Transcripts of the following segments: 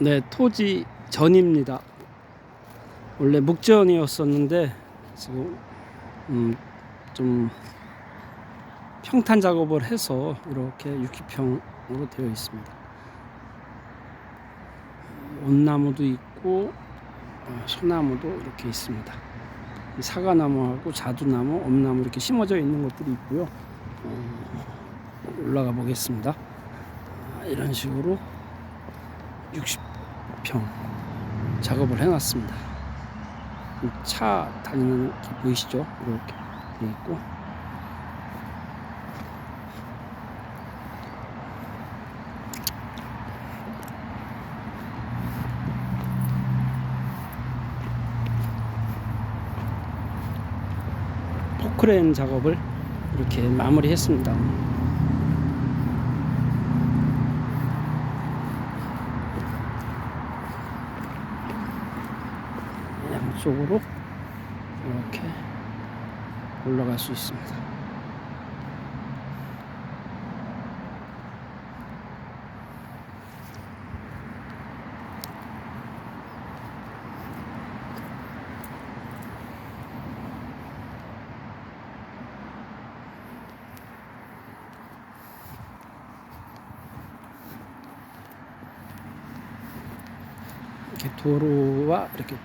네, 토지 전입니다. 원래 묵전이었었는데 지금 음, 좀 평탄 작업을 해서 이렇게 6기평으로 되어 있습니다. 온나무도 있고 어, 소나무도 이렇게 있습니다. 이 사과나무하고 자두나무, 엄나무 이렇게 심어져 있는 것들이 있고요. 어, 올라가 보겠습니다. 아, 이런 식으로 60 평 작업을 해놨습니다. 차 다니는 게 보이시죠? 이렇게 돼 있고 포크레인 작업을 이렇게 마무리했습니다. 쪽으로 이렇게 올라갈 수 있습니다. 이렇게 도로와 이렇게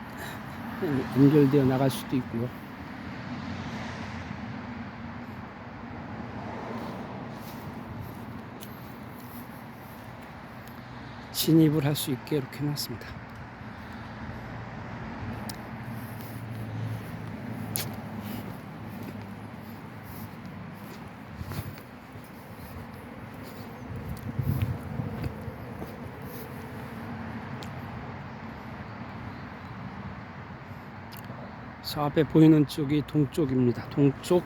연결되어 나갈 수도 있고요. 진입을 할 수 있게 이렇게 해놨습니다. 저 앞에 보이는 쪽이 동쪽입니다. 동쪽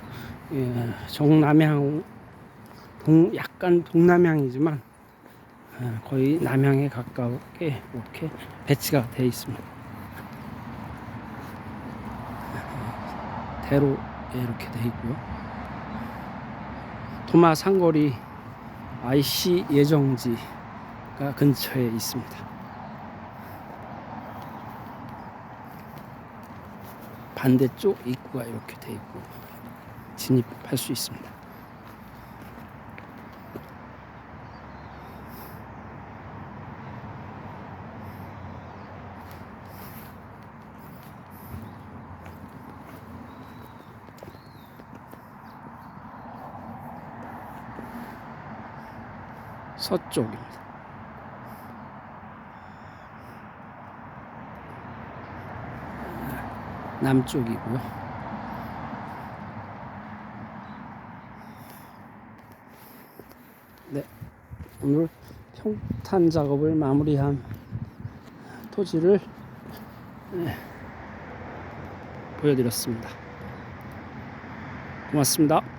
예, 정남향 동 약간 동남향이지만 예, 거의 남향에 가깝게 이렇게 배치가 되어 있습니다. 대로 이렇게 되어 있고요. 도마 상거리 IC 예정지가 근처에 있습니다. 반대쪽 입구가 이렇게 돼 있고 진입할 수 있습니다. 서쪽입니다. 남쪽이고요. 네, 오늘 평탄 작업을 마무리한 토지를 네, 보여드렸습니다. 고맙습니다.